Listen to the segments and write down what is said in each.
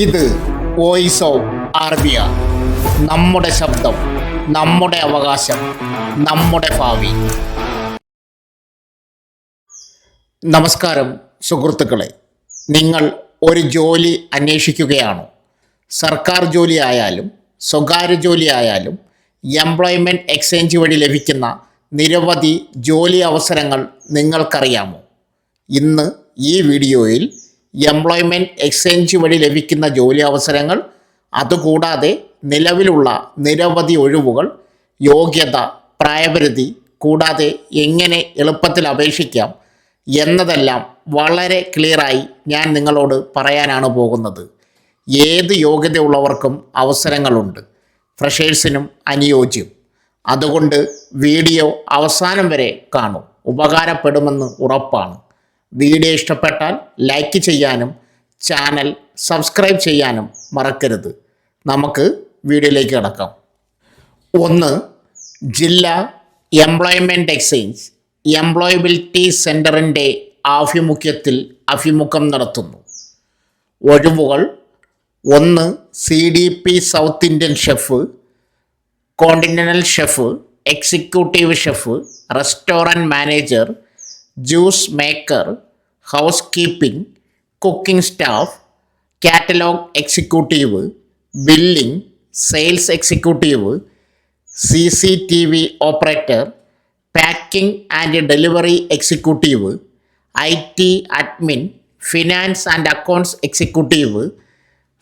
ഇത് voice of ആർബിയ നമ്മുടെ ശബ്ദം നമ്മുടെ അവകാശം നമ്മുടെ ഭാവി. നമസ്കാരം സുഹൃത്തുക്കളെ. നിങ്ങൾ ഒരു ജോലി അന്വേഷിക്കുകയാണോ? സർക്കാർ ജോലി ആയാലും സ്വകാര്യ ജോലി ആയാലും എംപ്ലോയ്മെന്റ് എക്സ്ചേഞ്ച് വഴി ലഭിക്കുന്ന നിരവധി ജോലി അവസരങ്ങൾ നിങ്ങൾക്കറിയാമോ? ഇന്ന് ഈ വീഡിയോയിൽ എംപ്ലോയ്മെന്റ് എക്സ്ചേഞ്ച് വഴി ലഭിക്കുന്ന ജോലി അവസരങ്ങൾ അതുകൂടാതെ നിലവിലുള്ള നിരവധി ഒഴിവുകൾ യോഗ്യത പ്രായപരിധി കൂടാതെ എങ്ങനെ എളുപ്പത്തിൽ അപേക്ഷിക്കാം എന്നതെല്ലാം വളരെ ക്ലിയറായി ഞാൻ നിങ്ങളോട് പറയാനാണ് പോകുന്നത്. ഏത് യോഗ്യതയുള്ളവർക്കും അവസരങ്ങളുണ്ട്. ഫ്രഷേഴ്സിനും അനുയോജ്യം. അതുകൊണ്ട് വീഡിയോ അവസാനം വരെ കാണും. ഉപകാരപ്പെടുമെന്ന് ഉറപ്പാണ്. വീഡിയോ ഇഷ്ടപ്പെട്ടാൽ ലൈക്ക് ചെയ്യാനും ചാനൽ സബ്സ്ക്രൈബ് ചെയ്യാനും മറക്കരുത്. നമുക്ക് വീഡിയോയിലേക്ക് കിടക്കാം. ഒന്ന് ജില്ലാ എംപ്ലോയ്മെന്റ് എക്സ്ചേഞ്ച് എംപ്ലോയബിലിറ്റി സെന്ററിന്റെ ആഭിമുഖ്യത്തിൽ അഭിമുഖം നടത്തുന്നു. ഒഴിവുകൾ ഒന്ന് C D P south Indian chef continental chef executive chef restaurant manager juice maker housekeeping cooking staff catalogue executive billing sales executive C C T V operator packing and delivery executive I T admin finance and accounts executive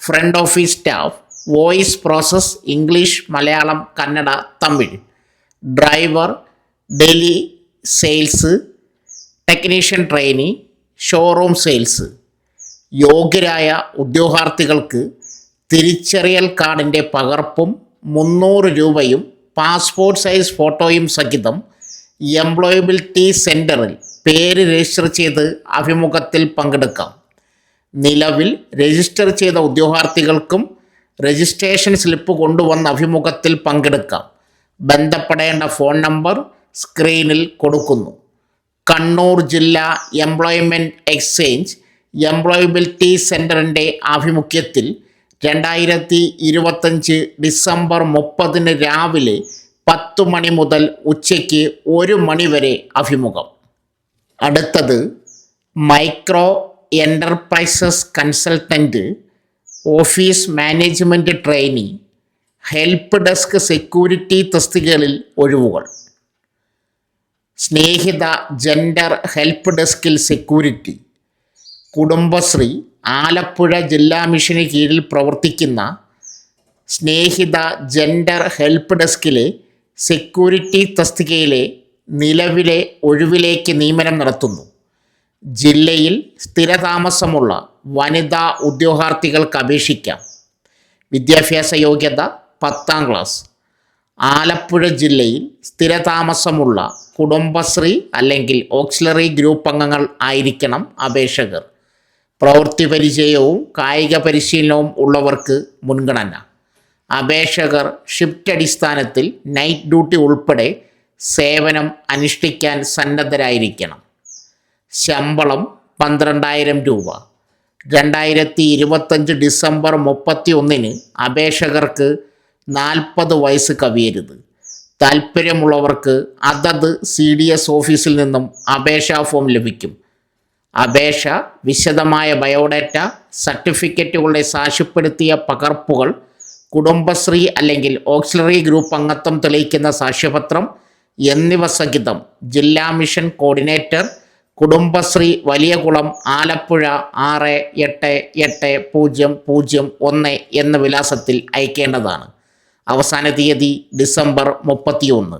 front office staff voice process English Malayalam Kannada Tamil driver deli sales technician trainee showroom sales യോഗ്യരായ ഉദ്യോഗാർത്ഥികൾക്ക് തിരിച്ചറിയൽ കാർഡിന്റെ പകർപ്പും മുന്നൂറ് രൂപയും passport size ഫോട്ടോയും സഹിതം employability സെന്ററിൽ പേര് രജിസ്റ്റർ ചെയ്ത് അഭിമുഖത്തിൽ പങ്കെടുക്കാം. നിലവിൽ രജിസ്റ്റർ ചെയ്ത ഉദ്യോഗാർത്ഥികൾക്കും രജിസ്ട്രേഷൻ സ്ലിപ്പ് കൊണ്ടുവന്ന അഭിമുഖത്തിൽ പങ്കെടുക്കാം. ബന്ധപ്പെടേണ്ട ഫോൺ നമ്പർ സ്ക്രീനിൽ കൊടുക്കുന്നു. കണ്ണൂർ ജില്ലാ എംപ്ലോയ്മെന്റ് എക്സ്ചേഞ്ച് എംപ്ലോയബിലിറ്റി സെന്ററിന്റെ ആഭിമുഖ്യത്തിൽ രണ്ടായിരത്തി ഇരുപത്തഞ്ച് ഡിസംബർ മുപ്പതിന് രാവിലെ പത്ത് മണി മുതൽ ഉച്ചയ്ക്ക് ഒരു മണി വരെ അഭിമുഖം. അടുത്തത് micro enterprises consultant office management trainee help desk security തസ്തികകളിൽ ഒഴിവുകൾ. സ്നേഹിത ജെൻഡർ ഹെൽപ്പ് ഡെസ്കിൽ സെക്യൂരിറ്റി കുടുംബശ്രീ ആലപ്പുഴ ജില്ലാ മിഷന് കീഴിൽ പ്രവർത്തിക്കുന്ന സ്നേഹിത ജെൻഡർ ഹെൽപ്പ് ഡെസ്കിലെ സെക്യൂരിറ്റി തസ്തികയിലെ നിലവിലെ ഒഴിവിലേക്ക് നിയമനം നടത്തുന്നു. ജില്ലയിൽ സ്ഥിരതാമസമുള്ള വനിതാ ഉദ്യോഗാർത്ഥികൾക്ക് അപേക്ഷിക്കാം. വിദ്യാഭ്യാസ യോഗ്യത പത്താം ക്ലാസ്. ആലപ്പുഴ ജില്ലയിൽ സ്ഥിരതാമസമുള്ള കുടുംബശ്രീ അല്ലെങ്കിൽ ഓക്സിലറി ഗ്രൂപ്പ് അംഗങ്ങൾ ആയിരിക്കണം അപേക്ഷകർ. പ്രവൃത്തി പരിചയവും കായിക പരിശീലനവും ഉള്ളവർക്ക് മുൻഗണന. അപേക്ഷകർ ഷിഫ്റ്റ് അടിസ്ഥാനത്തിൽ നൈറ്റ് ഡ്യൂട്ടി ഉൾപ്പെടെ സേവനം അനുഷ്ഠിക്കാൻ സന്നദ്ധരായിരിക്കണം. ശമ്പളം പന്ത്രണ്ടായിരം രൂപ. രണ്ടായിരത്തി ഇരുപത്തഞ്ച് ഡിസംബർ മുപ്പത്തി ഒന്നിന് അപേക്ഷകർക്ക് നാൽപ്പത് വയസ്സ് കവിയരുത്. താൽപ്പര്യമുള്ളവർക്ക് അതത് സി ഡി എസ് ഓഫീസിൽ നിന്നും അപേക്ഷാ ഫോം ലഭിക്കും. അപേക്ഷ വിശദമായ ബയോഡാറ്റ സർട്ടിഫിക്കറ്റുകളുടെ സാക്ഷ്യപ്പെടുത്തിയ പകർപ്പുകൾ കുടുംബശ്രീ അല്ലെങ്കിൽ ഓക്സിലറി ഗ്രൂപ്പ് അംഗത്വം തെളിയിക്കുന്ന സാക്ഷ്യപത്രം എന്നിവ സഹിതം ജില്ലാ മിഷൻ കോർഡിനേറ്റർ കുടുംബശ്രീ വലിയകുളം ആലപ്പുഴ ആറ് എട്ട് എട്ട് പൂജ്യം പൂജ്യം ഒന്ന് എന്ന വിലാസത്തിൽ അയക്കേണ്ടതാണ്. അവസാന തീയതി ഡിസംബർ മുപ്പത്തിയൊന്ന്.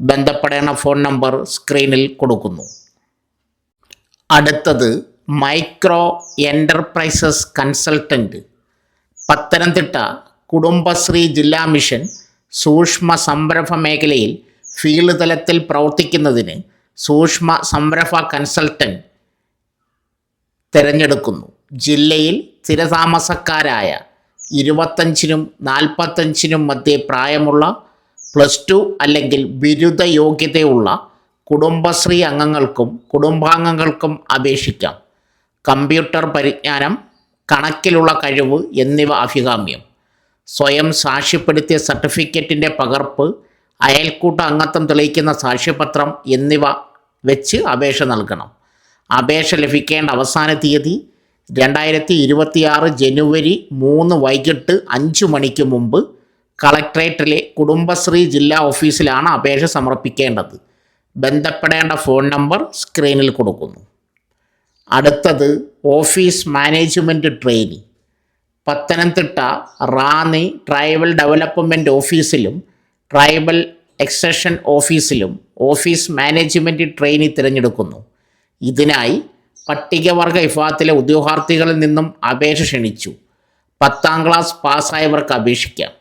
ബന്ധപ്പെടേണ്ട ഫോൺ നമ്പർ സ്ക്രീനിൽ കൊടുക്കുന്നു. അടുത്തത് micro enterprises consultant Pathanamthitta Kudumbashree ജില്ലാ മിഷൻ സൂക്ഷ്മ സംരംഭ മേഖലയിൽ ഫീൽഡ് തലത്തിൽ പ്രവർത്തിക്കുന്നതിന് സൂക്ഷ്മ സംരംഭ കൺസൾട്ടന്റ് തിരഞ്ഞെടുക്കുന്നു. ജില്ലയിൽ സ്ഥിരതാമസക്കാരായ ഇരുപത്തഞ്ചിനും നാൽപ്പത്തഞ്ചിനും മധ്യേ പ്രായമുള്ള പ്ലസ് ടു അല്ലെങ്കിൽ ബിരുദ യോഗ്യതയുള്ള കുടുംബശ്രീ അംഗങ്ങൾക്കും കുടുംബാംഗങ്ങൾക്കും അപേക്ഷിക്കാം. കമ്പ്യൂട്ടർ പരിജ്ഞാനം കണക്കിലുള്ള കഴിവ് എന്നിവ അഭികാമ്യം. സ്വയം സാക്ഷ്യപ്പെടുത്തിയ സർട്ടിഫിക്കറ്റിന്റെ പകർപ്പ് അയൽക്കൂട്ട അംഗത്വം തെളിയിക്കുന്ന സാക്ഷ്യപത്രം എന്നിവ വെച്ച് അപേക്ഷ നൽകണം. അപേക്ഷ ലഭിക്കേണ്ട അവസാന തീയതി രണ്ടായിരത്തി ഇരുപത്തിയാറ് ജനുവരി മൂന്ന് വൈകിട്ട് അഞ്ച് മണിക്ക് മുമ്പ് കളക്ട്രേറ്റിലെ കുടുംബശ്രീ ജില്ലാ ഓഫീസിലാണ് അപേക്ഷ സമർപ്പിക്കേണ്ടത്. ബന്ധപ്പെടേണ്ട ഫോൺ നമ്പർ സ്ക്രീനിൽ കൊടുക്കുന്നു. അടുത്തത് office management trainee. Pathanamthitta Ranni tribal development ഓഫീസിലും ട്രൈബൽ എക്സഷൻ ഓഫീസിലും ഓഫീസ് മാനേജ്മെന്റ് ട്രെയിനി തിരഞ്ഞെടുക്കുന്നു. ഇതിനായി പട്ടികവർഗ വിഭാഗത്തിലെ ഉദ്യോഗാർത്ഥികളിൽ നിന്നും അപേക്ഷ ക്ഷണിച്ചു. പത്താം ക്ലാസ് പാസ്സായവർക്ക് അപേക്ഷിക്കാം.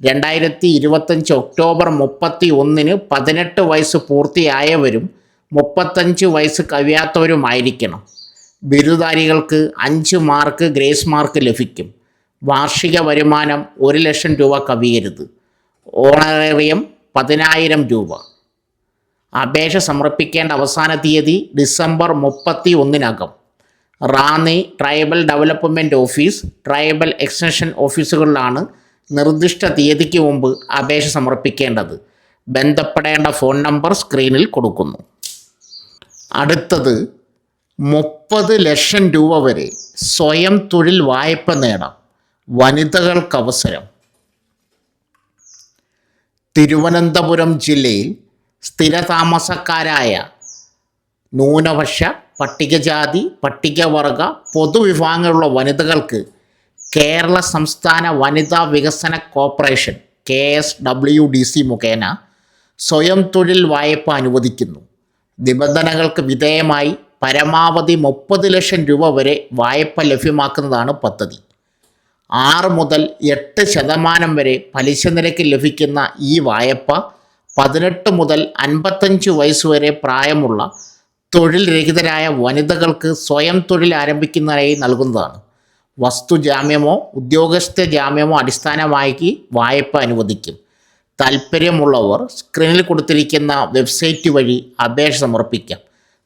രണ്ടായിരത്തി ഇരുപത്തഞ്ച് ഒക്ടോബർ മുപ്പത്തി ഒന്നിന് പതിനെട്ട് വയസ്സ് പൂർത്തിയായവരും മുപ്പത്തഞ്ച് വയസ്സ് കവിയാത്തവരുമായിരിക്കണം ബിരുദധാരികൾക്ക് അഞ്ച് മാർക്ക് ഗ്രേസ് മാർക്ക് ലഭിക്കും. വാർഷിക വരുമാനം ഒരു ലക്ഷം രൂപ കവിയരുത്. ഓണറേറിയം പതിനായിരം രൂപ. അപേക്ഷ സമർപ്പിക്കേണ്ട അവസാന തീയതി ഡിസംബർ മുപ്പത്തി ഒന്നിനകം Ranni tribal development office tribal extension ഓഫീസുകളിലാണ് നിർദ്ദിഷ്ട തീയതിക്ക് മുമ്പ് അപേക്ഷ സമർപ്പിക്കേണ്ടത്. ബന്ധപ്പെടേണ്ട ഫോൺ നമ്പർ സ്ക്രീനിൽ കൊടുക്കുന്നു. അടുത്തത് മുപ്പത് ലക്ഷം രൂപ വരെ സ്വയം തൊഴിൽ വായ്പ നേടാം. വനിതകൾക്ക് അവസരം തിരുവനന്തപുരം ജില്ലയിൽ സ്ഥിരതാമസക്കാരായ ന്യൂനപക്ഷ പട്ടികജാതി പട്ടികവർഗ പൊതുവിഭാഗങ്ങളുള്ള വനിതകൾക്ക് കേരള സംസ്ഥാന വനിതാ വികസന corporation K S W D C മുഖേന സ്വയം തൊഴിൽ വായ്പ അനുവദിക്കുന്നു. നിബന്ധനകൾക്ക് വിധേയമായി പരമാവധി മുപ്പത് ലക്ഷം രൂപ വരെ വായ്പ ലഭ്യമാക്കുന്നതാണ് പദ്ധതി. ആറ് മുതൽ എട്ട് ശതമാനം വരെ പലിശ നിരക്ക് ലഭിക്കുന്ന ഈ വായ്പ പതിനെട്ട് മുതൽ അൻപത്തഞ്ച് വയസ്സ് വരെ പ്രായമുള്ള തൊഴിൽ രഹിതരായ വനിതകൾക്ക് സ്വയം തൊഴിൽ ആരംഭിക്കുന്നതിനായി നൽകുന്നതാണ്. വസ്തു ജാമ്യമോ ഉദ്യോഗസ്ഥ ജാമ്യമോ അടിസ്ഥാനമാക്കി വായ്പ അനുവദിക്കും. താൽപ്പര്യമുള്ളവർ സ്ക്രീനിൽ കൊടുത്തിരിക്കുന്ന വെബ്സൈറ്റ് വഴി അപേക്ഷ സമർപ്പിക്കാം.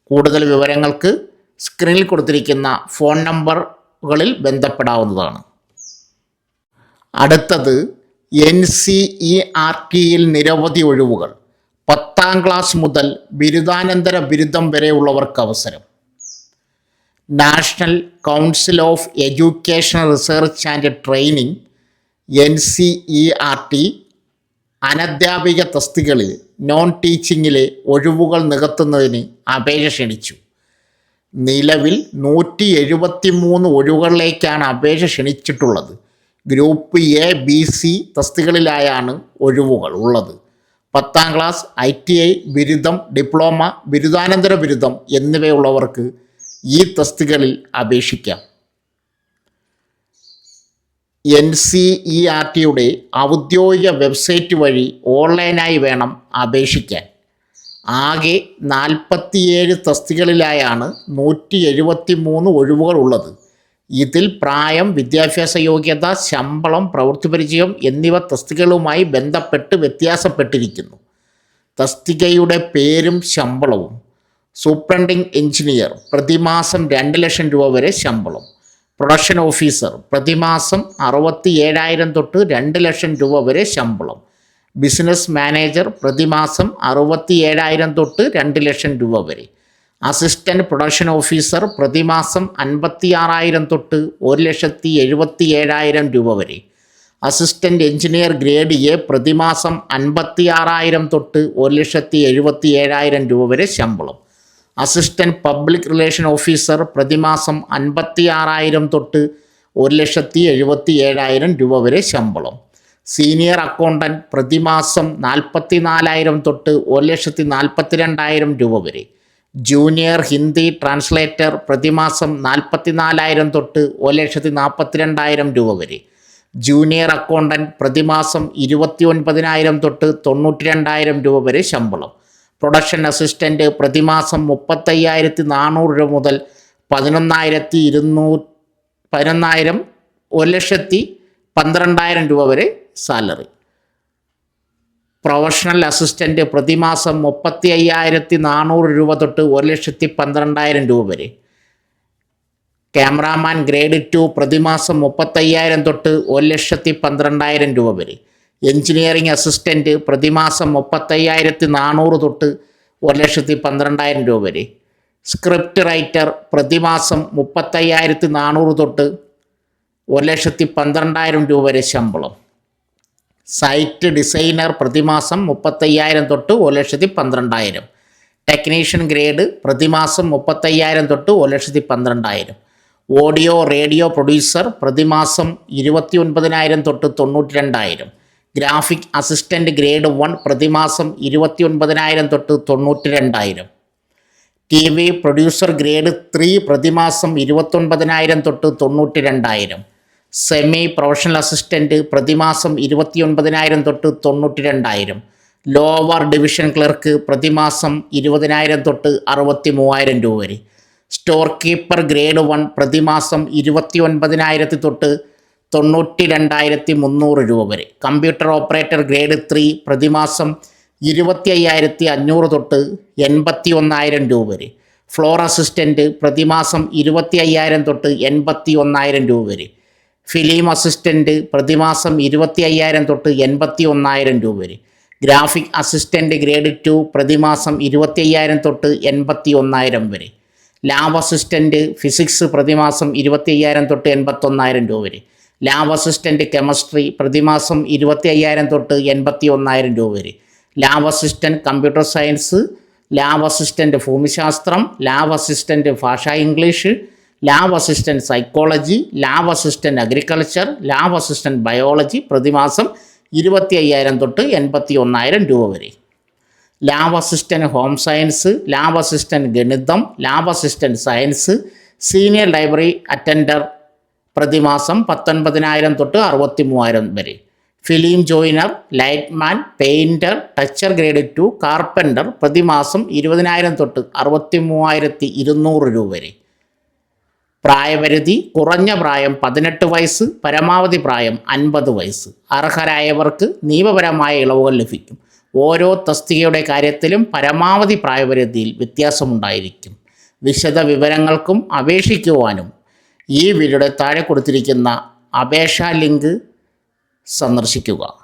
കൂടുതൽ വിവരങ്ങൾക്ക് സ്ക്രീനിൽ കൊടുത്തിരിക്കുന്ന ഫോൺ നമ്പറുകളിൽ ബന്ധപ്പെടാവുന്നതാണ്. അടുത്തത് എൻ സി ഇ ആർ ടിയിൽ നിരവധി ഒഴിവുകൾ. പത്താം ക്ലാസ് മുതൽ ബിരുദാനന്തര ബിരുദം വരെയുള്ളവർക്ക് അവസരം. National council of educational research and training N C E R T അനധ്യാപിക തസ്തികളിൽ നോൺ ടീച്ചിങ്ങിലെ ഒഴിവുകൾ നികത്തുന്നതിന് അപേക്ഷ ക്ഷണിച്ചു. നിലവിൽ നൂറ്റി എഴുപത്തി മൂന്ന് ഒഴിവുകളിലേക്കാണ് അപേക്ഷ ക്ഷണിച്ചിട്ടുള്ളത്. ഗ്രൂപ്പ് എ ബി സി തസ്തികളിലായാണ് ഒഴിവുകൾ ഉള്ളത്. പത്താം ക്ലാസ് ഐ ടി ഐ ബിരുദം ഡിപ്ലോമ ബിരുദാനന്തര ബിരുദം എന്നിവയുള്ളവർക്ക് ഈ തസ്തികളിൽ അപേക്ഷിക്കാം. എൻ സി ഇ ആർ ടിയുടെ ഔദ്യോഗിക വെബ്സൈറ്റ് വഴി ഓൺലൈനായി വേണം അപേക്ഷിക്കാൻ. ആകെ നാൽപ്പത്തിയേഴ് തസ്തികളിലായാണ് നൂറ്റി എഴുപത്തി മൂന്ന് ഒഴിവുകൾ ഉള്ളത്. ഇതിൽ പ്രായം വിദ്യാഭ്യാസ യോഗ്യത ശമ്പളം പ്രവൃത്തി പരിചയം എന്നിവ തസ്തികകളുമായി ബന്ധപ്പെട്ട് വ്യത്യാസപ്പെട്ടിരിക്കുന്നു. തസ്തികയുടെ പേരും ശമ്പളവും. സൂപ്രണ്ടിംഗ് എഞ്ചിനീയർ പ്രതിമാസം രണ്ട് ലക്ഷം രൂപ വരെ ശമ്പളം. പ്രൊഡക്ഷൻ ഓഫീസർ പ്രതിമാസം അറുപത്തി ഏഴായിരം തൊട്ട് രണ്ട് ലക്ഷം രൂപ വരെ ശമ്പളം. ബിസിനസ് മാനേജർ പ്രതിമാസം അറുപത്തി ഏഴായിരം തൊട്ട് രണ്ട് ലക്ഷം രൂപ വരെ. അസിസ്റ്റന്റ് പ്രൊഡക്ഷൻ ഓഫീസർ പ്രതിമാസം അൻപത്തി ആറായിരം തൊട്ട് ഒരു ലക്ഷത്തി എഴുപത്തി ഏഴായിരം രൂപ വരെ. അസിസ്റ്റന്റ് എഞ്ചിനീയർ ഗ്രേഡ് എ പ്രതിമാസം അൻപത്തി ആറായിരം തൊട്ട് ഒരു ലക്ഷത്തി എഴുപത്തി ഏഴായിരം രൂപ വരെ ശമ്പളം. അസിസ്റ്റന്റ് പബ്ലിക് റിലേഷൻ ഓഫീസർ പ്രതിമാസം അൻപത്തി ആറായിരം തൊട്ട് ഒരു ലക്ഷത്തി എഴുപത്തി ഏഴായിരം രൂപ വരെ ശമ്പളം. സീനിയർ അക്കൗണ്ടന്റ് പ്രതിമാസം നാൽപ്പത്തി നാലായിരം തൊട്ട് ഒരു ലക്ഷത്തി നാൽപ്പത്തി രണ്ടായിരം രൂപ വരെ. ജൂനിയർ ഹിന്ദി ട്രാൻസ്ലേറ്റർ പ്രതിമാസം നാൽപ്പത്തി നാലായിരം തൊട്ട് ഒരു ലക്ഷത്തി നാൽപ്പത്തി രണ്ടായിരം രൂപ വരെ. ജൂനിയർ അക്കൗണ്ടന്റ് പ്രതിമാസം ഇരുപത്തി ഒൻപതിനായിരം തൊട്ട് തൊണ്ണൂറ്റി രണ്ടായിരം രൂപ വരെ ശമ്പളം. പ്രൊഡക്ഷൻ അസിസ്റ്റന്റ് പ്രതിമാസം മുപ്പത്തയ്യായിരത്തി നാനൂറ് രൂപ മുതൽ പതിനൊന്നായിരത്തി ഇരുന്നൂ പതിനൊന്നായിരം ഒരു ലക്ഷത്തി പന്ത്രണ്ടായിരം രൂപ വരെ സാലറി. പ്രൊഫഷണൽ അസിസ്റ്റന്റ് പ്രതിമാസം മുപ്പത്തി അയ്യായിരത്തി നാനൂറ് രൂപ തൊട്ട് ഒരു ലക്ഷത്തി പന്ത്രണ്ടായിരം രൂപ വരെ. ക്യാമറാമാൻ ഗ്രേഡ് ടു പ്രതിമാസം മുപ്പത്തയ്യായിരം തൊട്ട് ഒരു ലക്ഷത്തി പന്ത്രണ്ടായിരം രൂപ വരെ. എഞ്ചിനീയറിംഗ് അസിസ്റ്റന്റ് പ്രതിമാസം മുപ്പത്തയ്യായിരത്തി നാനൂറ് തൊട്ട് ഒരു ലക്ഷത്തി പന്ത്രണ്ടായിരം രൂപ വരെ. സ്ക്രിപ്റ്റ് റൈറ്റർ പ്രതിമാസം മുപ്പത്തയ്യായിരത്തി നാനൂറ് തൊട്ട് ഒരു ലക്ഷത്തി പന്ത്രണ്ടായിരം രൂപ വരെ ശമ്പളം. സൈറ്റ് ഡിസൈനർ പ്രതിമാസം മുപ്പത്തയ്യായിരം തൊട്ട് ഒരു ലക്ഷത്തി പന്ത്രണ്ടായിരം. ടെക്നീഷ്യൻ ഗ്രേഡ് പ്രതിമാസം മുപ്പത്തയ്യായിരം തൊട്ട് ഒരു ലക്ഷത്തി പന്ത്രണ്ടായിരം. ഓഡിയോ റേഡിയോ പ്രൊഡ്യൂസർ പ്രതിമാസം ഇരുപത്തി ഒൻപതിനായിരം തൊട്ട് തൊണ്ണൂറ്റി രണ്ടായിരം ഗ്രാഫിക് അസിസ്റ്റന്റ് ഗ്രേഡ് വൺ പ്രതിമാസം ഇരുപത്തി ഒൻപതിനായിരം തൊട്ട് തൊണ്ണൂറ്റി രണ്ടായിരം T V producer grade three പ്രതിമാസം ഇരുപത്തൊൻപതിനായിരം തൊട്ട് തൊണ്ണൂറ്റി രണ്ടായിരം സെമി പ്രൊഫഷണൽ അസിസ്റ്റന്റ് പ്രതിമാസം ഇരുപത്തി ഒൻപതിനായിരം തൊട്ട് തൊണ്ണൂറ്റി രണ്ടായിരം ലോവർ ഡിവിഷൻ ക്ലർക്ക് പ്രതിമാസം ഇരുപതിനായിരം തൊട്ട് അറുപത്തി മൂവായിരം രൂപ വരെ സ്റ്റോർ കീപ്പർ ഗ്രേഡ് വൺ പ്രതിമാസം ഇരുപത്തി ഒൻപതിനായിരത്തി തൊട്ട് തൊണ്ണൂറ്റി രണ്ടായിരത്തി മുന്നൂറ് രൂപ വരെ കമ്പ്യൂട്ടർ ഓപ്പറേറ്റർ ഗ്രേഡ് ത്രീ പ്രതിമാസം ഇരുപത്തി അയ്യായിരത്തി അഞ്ഞൂറ് തൊട്ട് എൺപത്തി ഒന്നായിരം രൂപ വരെ ഫ്ലോർ അസിസ്റ്റന്റ് പ്രതിമാസം ഇരുപത്തി അയ്യായിരം തൊട്ട് എൺപത്തി ഒന്നായിരം രൂപ വരെ ഫിലിം അസിസ്റ്റന്റ് പ്രതിമാസം ഇരുപത്തി അയ്യായിരം തൊട്ട് എൺപത്തി ഒന്നായിരം രൂപ വരെ. ഗ്രാഫിക് അസിസ്റ്റന്റ് ഗ്രേഡ് ടു പ്രതിമാസം ഇരുപത്തി അയ്യായിരം തൊട്ട് എൺപത്തി ഒന്നായിരം വരെ. ലാബ് അസിസ്റ്റന്റ് ഫിസിക്സ് പ്രതിമാസം ഇരുപത്തി അയ്യായിരം തൊട്ട് എൺപത്തൊന്നായിരം രൂപ വരെ. ലാബ് അസിസ്റ്റന്റ് കെമിസ്ട്രി പ്രതിമാസം ഇരുപത്തി അയ്യായിരം തൊട്ട് എൺപത്തി ഒന്നായിരം രൂപ വരെ. Lab assistant computer science lab assistant ഭൂമിശാസ്ത്രം ലാബ് അസിസ്റ്റന്റ് ഭാഷ English lab assistant psychology lab assistant agriculture lab assistant biology പ്രതിമാസം ഇരുപത്തി അയ്യായിരം തൊട്ട് എൺപത്തി ഒന്നായിരം രൂപ വരെ. Lab assistant home science lab assistant ഗണിതം lab assistant science senior library attender പ്രതിമാസം പത്തൊൻപതിനായിരം തൊട്ട് അറുപത്തി മൂവായിരം വരെ film joiner lightman painter toucher grade two carpenter പ്രതിമാസം ഇരുപതിനായിരം തൊട്ട് അറുപത്തി മൂവായിരത്തി ഇരുന്നൂറ് രൂപ വരെ. പ്രായപരിധി കുറഞ്ഞ പ്രായം പതിനെട്ട് വയസ്സ് പരമാവധി പ്രായം അൻപത് വയസ്സ്. അർഹരായവർക്ക് നിയമപരമായ ഇളവുകൾ ലഭിക്കും. ഓരോ തസ്തികയുടെ കാര്യത്തിലും പരമാവധി പ്രായപരിധിയിൽ വ്യത്യാസമുണ്ടായിരിക്കും. വിശദ വിവരങ്ങൾക്കും അപേക്ഷിക്കുവാനും ഈ വീഡിയോയുടെ താഴെ കൊടുത്തിരിക്കുന്ന അപേക്ഷാ ലിങ്ക് സന്ദർശിക്കുക.